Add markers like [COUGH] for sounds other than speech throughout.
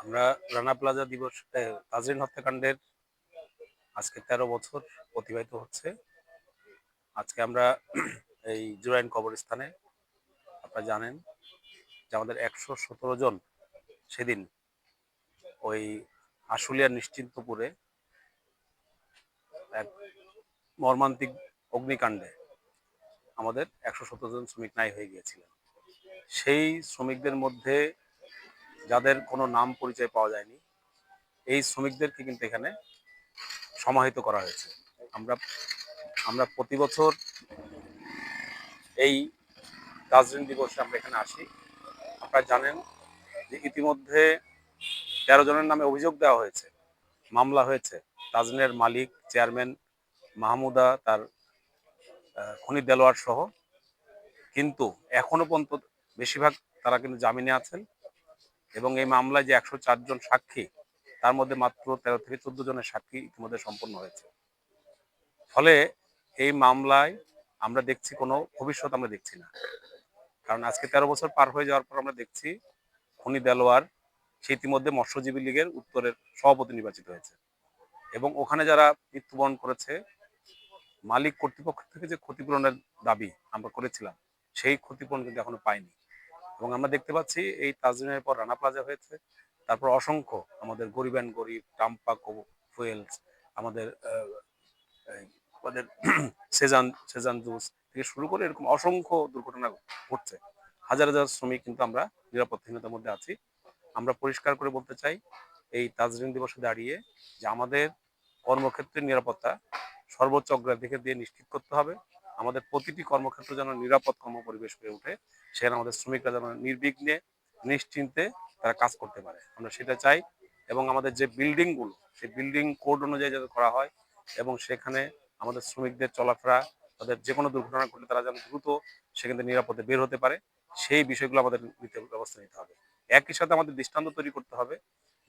আমরা রানা প্লাজা দিবস তাজরিন হত্যাকাণ্ডের আজকে তেরো বছর অতিবাহিত হচ্ছে। আজকে আমরা এই জুরাইন কবরস্থানে আপনারা জানেন যে আমাদের একশো সতেরো জন সেদিন ওই আশুলিয়ার নিশ্চিন্তপুরে এক মর্মান্তিক অগ্নিকাণ্ডে আমাদের একশো সতেরো জন শ্রমিক নাই হয়ে গিয়েছিলেন। সেই শ্রমিকদের মধ্যে যাদের কোনো নাম পরিচয় পাওয়া যায়নি, এই শ্রমিকদেরকে কিন্তু এখানে সমাহিত করা হয়েছে। আমরা আমরা প্রতি বছর এই তাজরিন দিবসে আমরা এখানে আসি। আপনারা জানেন যে ইতিমধ্যে তেরো জনের নামে অভিযোগ দেওয়া হয়েছে, মামলা হয়েছে। তাজরিনের মালিক, চেয়ারম্যান মাহমুদা, তার খনি দেলোয়ার সহ। কিন্তু এখনও পর্যন্ত বেশিরভাগ তারা কিন্তু জামিনে আছেন। এবং এই মামলায় যে একশো জন সাক্ষী, তার মধ্যে মাত্র তেরো থেকে চোদ্দ জনের সাক্ষী ইতিমধ্যে সম্পন্ন হয়েছে। ফলে এই মামলায় আমরা দেখছি কোনো ভবিষ্যৎ আমরা দেখছি না। কারণ আজকে তেরো বছর পার হয়ে যাওয়ার পর আমরা দেখছি খনি দেলোয়ার, সে ইতিমধ্যে মৎস্যজীবী লীগের উত্তরের সভাপতি নির্বাচিত হয়েছে। এবং ওখানে যারা মৃত্যুবরণ করেছে, মালিক কর্তৃপক্ষ থেকে যে ক্ষতিপূরণের দাবি আমরা করেছিলাম, সেই ক্ষতিপূরণ কিন্তু এখনও পাইনি। এবং আমরা দেখতে পাচ্ছি এই তাজরিনের পর রানা প্লাজা হয়েছে। তারপর অসংখ্য আমাদের গরিব অ্যান্ড গরিব, টাম্পা ফুয়েলস, আমাদের আমাদের [CLEARS THROAT] সেজান সেজান জুস থেকে শুরু করে এরকম অসংখ্য দুর্ঘটনা ঘটছে। হাজার হাজার শ্রমিক কিন্তু আমরা নিরাপত্তাহীনতার মধ্যে আছি। আমরা পরিষ্কার করে বলতে চাই, এই তাজরিন দিবসে দাঁড়িয়ে যে আমাদের কর্মক্ষেত্রের নিরাপত্তা সর্বোচ্চ অগ্রাধিকার দিয়ে নিশ্চিত করতে হবে। আমাদের প্রতিটি কর্মক্ষেত্র যেন নিরাপদ কর্ম পরিবেশ হয়ে ওঠে, সেখানে আমাদের শ্রমিকরা যেন নির্বিঘ্নে, নিশ্চিন্তে তারা কাজ করতে পারে। আমরা সেটা চাই এবং আমাদের যে বিল্ডিংগুলো, সেই বিল্ডিং কোড অনুযায়ী যাতে করা হয় এবং সেখানে আমাদের শ্রমিকদের চলাফেরা, তাদের যে কোনো দুর্ঘটনা ঘটলে তারা যেন দ্রুত সেখান থেকে নিরাপদে বের হতে পারে, সেই বিষয়গুলো আমাদের নিতে ব্যবস্থা নিতে হবে। একই সাথে আমাদের দৃষ্টান্ত তৈরি করতে হবে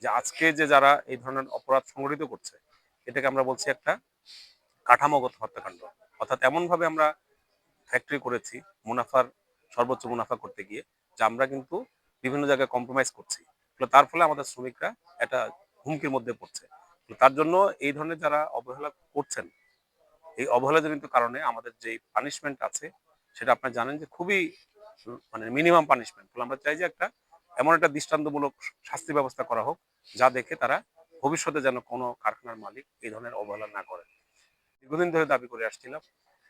যে আজকে যে যারা এই ধরনের অপরাধ সংগঠিত করছে, এটাকে আমরা বলছি একটা কাঠামোগত হত্যাকাণ্ড। অর্থাৎ এমনভাবে আমরা ফ্যাক্টরি করেছি মুনাফার, সর্বোচ্চ মুনাফা করতে গিয়ে, যে আমরা কিন্তু বিভিন্ন জায়গায় কম্প্রোমাইজ করছি। তার ফলে আমাদের শ্রমিকরা একটা হুমকির মধ্যে পড়ছে। তার জন্য এই ধরনের যারা অবহেলা করছেন, এই অবহেলাজনিত কারণে আমাদের যে পানিশমেন্ট আছে, সেটা আপনারা জানেন যে খুবই মানে মিনিমাম পানিশমেন্ট ফলে আমরা চাই যে একটা এমন একটা দৃষ্টান্তমূলক শাস্তি ব্যবস্থা করা হোক, যা দেখে তারা ভবিষ্যতে যেন কোনো কারখানার মালিক এই ধরনের অবহেলা না করে দীর্ঘদিন ধরে দাবি করে আসছিলাম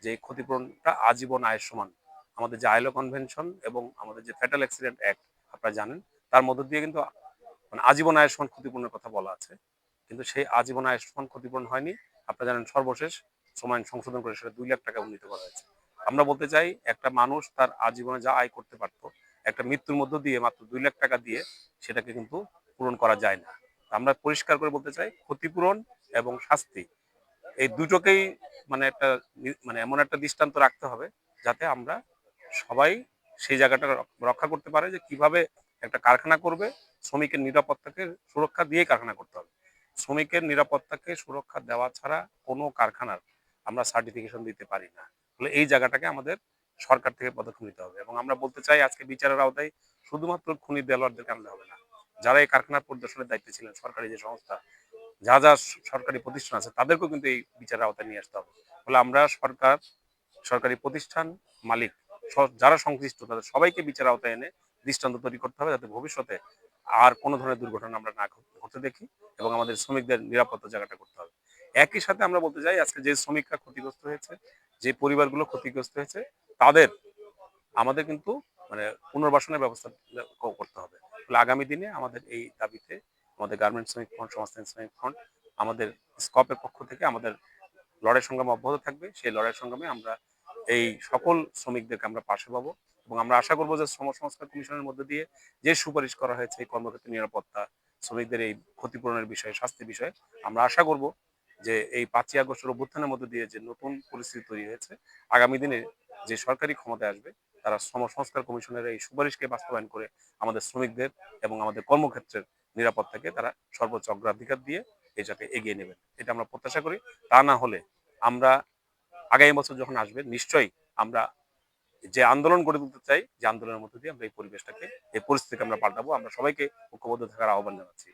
যে ক্ষতিপূরণটা আজীবন আয়ের সমান। আমাদের যে আইলো কনভেনশন এবং আমাদের যে ফ্যাটাল অ্যাক্সিডেন্ট অ্যাক্ট, আপনারা জানেন, তার মধ্য দিয়ে কিন্তু মানে আজীবন আয়ের সমান ক্ষতিপূরণের কথা বলা আছে। কিন্তু সেই আজীবন আয়ের সমান ক্ষতিপূরণ হয়নি। আপনারা জানেন সর্বশেষ সময় সংশোধন করে সেটা দুই লাখ টাকা উন্নীত করা হয়েছে। আমরা বলতে চাই, একটা মানুষ তার আজীবনে যা আয় করতে পারতো, একটা মৃত্যুর মধ্য দিয়ে মাত্র দুই লাখ টাকা দিয়ে সেটাকে কিন্তু পূরণ করা যায় না। আমরা পরিষ্কার করে বলতে চাই, ক্ষতিপূরণ এবং শাস্তি এই দুটোকেই মানে একটা মানে এমন একটা দৃষ্টান্ত রাখতে হবে যাতে আমরা সবাই সেই জায়গাটা রক্ষা করতে পারে যে কীভাবে একটা কারখানা করবে, শ্রমিকের নিরাপত্তাকে সুরক্ষা দিয়ে কারখানা করতে হবে। শ্রমিকের নিরাপত্তাকে সুরক্ষা দেওয়া ছাড়া কোনো কারখানার আমরা সার্টিফিকেশন দিতে পারি না। ফলে এই জায়গাটাকে আমাদের সরকার থেকে পদক্ষেপ নিতে হবে এবং আমরা বলতে চাই আজকে বিচারের আওতায় শুধুমাত্র খনি দেলোয়ারদেরকে আনলে হবে না। যারা এই কারখানার পরিদর্শনের দায়িত্বে ছিলেন সরকারি যে সংস্থা যা যা সরকারি প্রতিষ্ঠান আছে, তাদেরকেও কিন্তু এই বিচারের আওতায় নিয়ে আসতে হবে। ফলে আমরা সরকার, সরকারি প্রতিষ্ঠান মালিক যারা সংশ্লিষ্ট, তাদের সবাইকে বিচার আওতায় এনে দৃষ্টান্ত তৈরি করতে হবে যাতে ভবিষ্যতে আর কোনো ধরনের দুর্ঘটনা আমরা না ঘট- ঘটতে দেখি এবং আমাদের শ্রমিকদের নিরাপত্তা জায়গাটা করতে হবে। একই সাথে আমরা বলতে চাই, আজকে যে শ্রমিকরা ক্ষতিগ্রস্ত হয়েছে, যে পরিবারগুলো ক্ষতিগ্রস্ত হয়েছে, তাদের, আমাদের কিন্তু মানে পুনর্বাসনের ব্যবস্থা করতে হবে। আগামী দিনে আমাদের এই দাবিতে আমাদের গার্মেন্টস শ্রমিক ফ্রন্ট সংস্থান শ্রমিক ফ্রন্ট আমাদের স্কপের পক্ষ থেকে আমাদের লড়াই সংগ্রাম অব্যাহত থাকবে। সেই লড়াই সংগ্রামে আমরা এই সকল শ্রমিকদেরকে আমরা পাশে পাবো এবং আমরা আশা করব যে শ্রম সংস্কার কমিশনের মধ্যে দিয়ে যে সুপারিশ করা হয়েছে এই কর্মক্ষেত্রে নিরাপত্তা, শ্রমিকদের এই ক্ষতিপূরণের বিষয়ে শাস্তি বিষয়ে, আমরা আশা করব যে এই পাঁচই আগস্টের অভ্যুত্থানের মধ্যে দিয়ে যে নতুন পরিস্থিতি তৈরি হয়েছে, আগামী দিনে যে সরকারি ক্ষমতায় আসবে, তারা শ্রম সংস্কার কমিশনের এই সুপারিশকে বাস্তবায়ন করে আমাদের শ্রমিকদের এবং আমাদের কর্মক্ষেত্রের নিরাপত্তাকে তারা সর্বোচ্চ অগ্রাধিকার দিয়ে যাতে এগিয়ে নেবেন। এটা আমরা প্রত্যাশা করি। তা না হলে আমরা আগামী বছর যখন আসবে, নিশ্চয়ই আমরা যে আন্দোলন গড়ে তুলতে চাই, যে আন্দোলনের মধ্যে দিয়ে আমরা এই পরিবেশটাকে, এই পরিস্থিতিকে আমরা পাল্টাবো। আমরা সবাইকে ঐক্যবদ্ধ থাকার আহ্বান জানাচ্ছি।